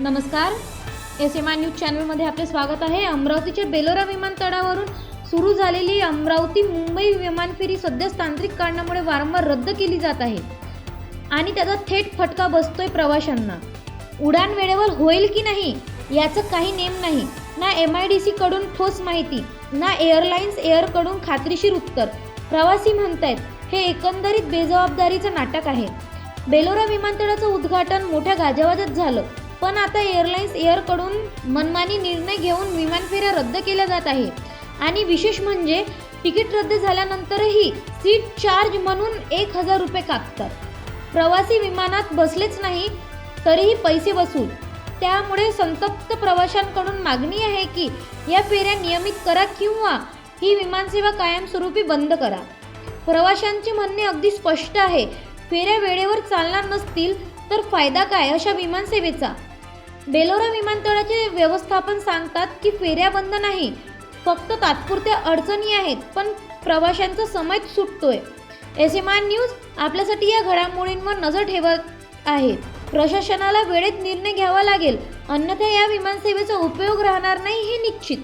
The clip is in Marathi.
नमस्कार. एस एम आय न्यूज चॅनलमध्ये आपले स्वागत आहे. अमरावतीच्या बेलोरा विमानतळावरून सुरू झालेली अमरावती मुंबई विमानफेरी सध्या तांत्रिक कारणामुळे वारंवार रद्द केली जात आहे. आणि त्याचा थेट फटका बसतोय प्रवाशांना. उडान वेळेवर होईल की नाही याचं काही नेम नाही. ना एम आय डी सीकडून ठोस माहिती ना एअरलाइन्स एअरकडून खात्रीशीर उत्तर. प्रवासी म्हणतायत हे एकंदरीत बेजबाबदारीचं नाटक आहे. बेलोरा विमानतळाचं उद्घाटन मोठ्या गाजावाजात झालं. पण आता एअरलाइन्स एअरकडून मनमानी निर्णय घेऊन विमान फेऱ्या रद्द केल्या जात आहे आणि विशेष म्हणजे तिकीट रद्द झाल्यानंतरही सीट चार्ज म्हणून एक हजार रुपये कापतात प्रवासी विमानात बसलेच नाही तरीही पैसे वसूल. त्यामुळे संतप्त प्रवाशांकडून मागणी आहे की या फेऱ्या नियमित करा किंवा ही विमानसेवा कायमस्वरूपी बंद करा. प्रवाशांचे म्हणणे अगदी स्पष्ट आहे. फेऱ्या वेळेवर चालणार नसतील तर फायदा काय अशा विमानसेवेचा? बेलोरा विमानतळाचे व्यवस्थापन सांगतात की फेऱ्या बंद नाही फक्त तात्पुरत्या अडचणी आहेत पण प्रवाशांचा समय सुटतोय. एस एम आर न्यूज आपल्यासाठी या घडामोडींवर नजर ठेवत आहे. प्रशासनाला वेळेत निर्णय घ्यावा लागेल अन्यथा या विमानसेवेचा उपयोग राहणार नाही हे निश्चित.